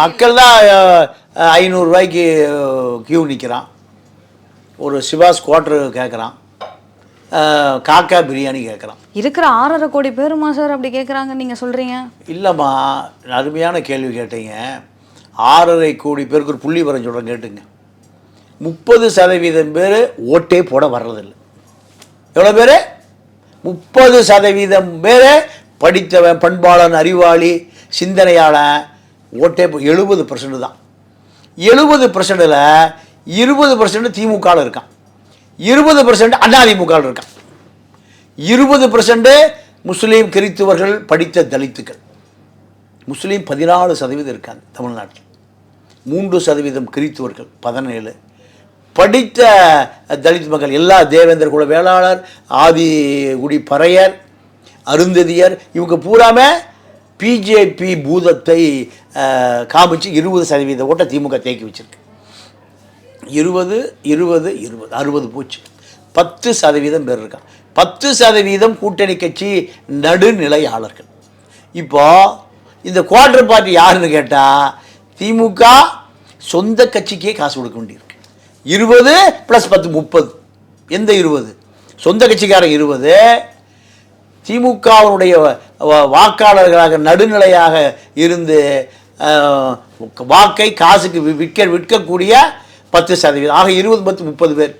மக்கள் தான் ஐநூறுரூவாய்க்கு கியூ நிற்கிறான் ஒரு சிவாஸ் குவார்ட்ரு கேட்குறான் காக்கா பிரியாணி கேட்குறான் இருக்கிற ஆறரை கோடி பேருமா சார் அப்படி கேட்குறாங்க நீங்க சொல்றீங்க? இல்லைம்மா அருமையான கேள்வி கேட்டீங்க. ஆறரை கோடி பேருக்கு ஒரு புள்ளி வரம் சொல்கிறேன் கேட்டுங்க. முப்பது சதவீதம் பேர் ஓட்டே போட வர்றதில்லை. எவ்வளோ பேர்? முப்பது சதவீதம் பேர் படித்தவன் பண்பாளன் அறிவாளி சிந்தனையாளன் ஓட்டே எழுபது பர்சன்ட் தான். எழுபது பர்சன்டில் இருபது பர்சன்ட் திமுகவில் இருக்கான். இருபது பர்சன்ட் அதிமுகவில் இருக்கான். இருபது பர்சன்ட் முஸ்லீம் கிறித்துவர்கள் படித்த தலித்துக்கள். முஸ்லீம் பதினாலு சதவீதம் இருக்காங்க தமிழ்நாட்டில். மூன்று சதவீதம் கிறித்துவர்கள் பதினேழு. படித்த தலித் மக்கள் எல்லா தேவேந்தர் குல வேளாளர் ஆதி குடி பறையர் அருந்ததியர் இவங்க பூராமே பிஜேபி பூதத்தை காமிச்சு இருபது சதவீத ஓட்டை திமுக தேக்கி வச்சுருக்கு. இருபது இருபது இருபது அறுபது போச்சு. பத்து சதவீதம் பேர் இருக்கான் பத்து சதவீதம் கூட்டணி கட்சி நடுநிலையாளர்கள். இப்போ இந்த குவார்டர் பார்ட்டி யாருன்னு கேட்டால் திமுக சொந்த கட்சிக்கே காசு கொடுக்க வேண்டியிருக்கு. இருபது ப்ளஸ் பத்து முப்பது. எந்த இருபது? சொந்த கட்சிக்காரன் இருபது திமுகவினுடைய வாக்காளர்களாக நடுநிலையாக இருந்து வாக்கை காசுக்கு விற்க விற்கக்கூடிய பத்து சதவீதம் ஆக இருபது பத்து முப்பது பேர்.